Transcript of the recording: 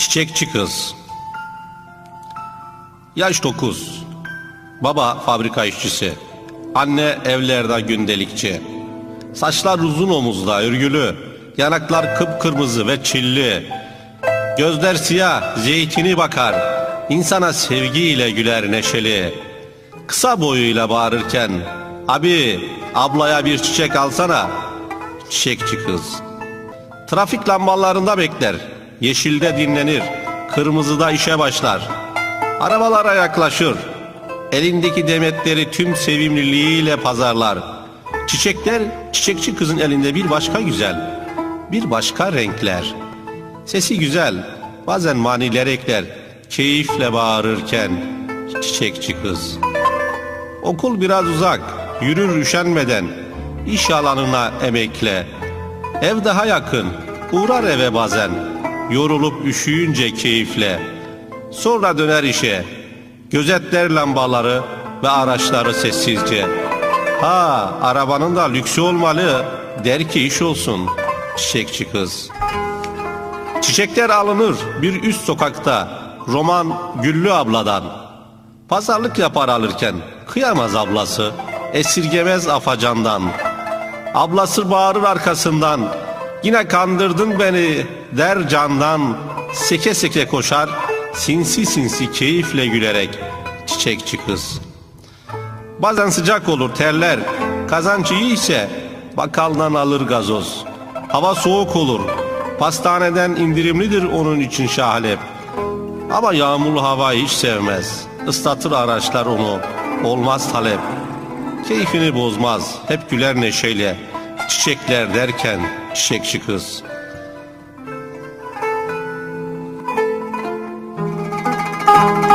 Çiçekçi kız. Yaş 9. Baba fabrika işçisi. Anne evlerde gündelikçi. Saçlar uzun omuzda örgülü. Yanaklar kıpkırmızı ve çilli. Gözler siyah, zeytini bakar. İnsana sevgiyle güler neşeli. Kısa boyuyla bağırırken Abi ablaya bir çiçek alsana. Çiçekçi kız. Trafik lambalarında bekler. Yeşilde dinlenir. Kırmızıda işe başlar. Arabalara yaklaşır. Elindeki demetleri tüm sevimliliğiyle pazarlar. Çiçekler çiçekçi kızın elinde bir başka güzel. Bir başka renkler. Sesi güzel. Bazen maniler ekler. Keyifle bağırırken çiçekçi kız. Okul biraz uzak. Yürür üşenmeden. İş alanına emekle. Ev daha yakın. Uğrar eve bazen. Yorulup üşüyünce keyifle. Sonra döner işe. Gözetler lambaları ve araçları sessizce. Ha arabanın da lüksü olmalı. Der ki iş olsun. Çiçekçi kız. Çiçekler alınır bir üst sokakta. Roman Güllü abladan. Pazarlık yapar alırken kıyamaz ablası. Esirgemez afacandan. Ablası bağırır arkasından. Yine kandırdın beni der candan. Seke seke koşar. Sinsi sinsi keyifle gülerek çiçekçi kız. Bazen sıcak olur terler. Kazanç iyi ise bakkaldan alır gazoz. Hava soğuk olur. Pastaneden indirimlidir onun için şahalep. Ama yağmurlu hava hiç sevmez. Islatır araçlar onu. Olmaz talep. Keyfini bozmaz. Hep güler neşeyle. Çiçekler derken çiçekçi kız. Müzik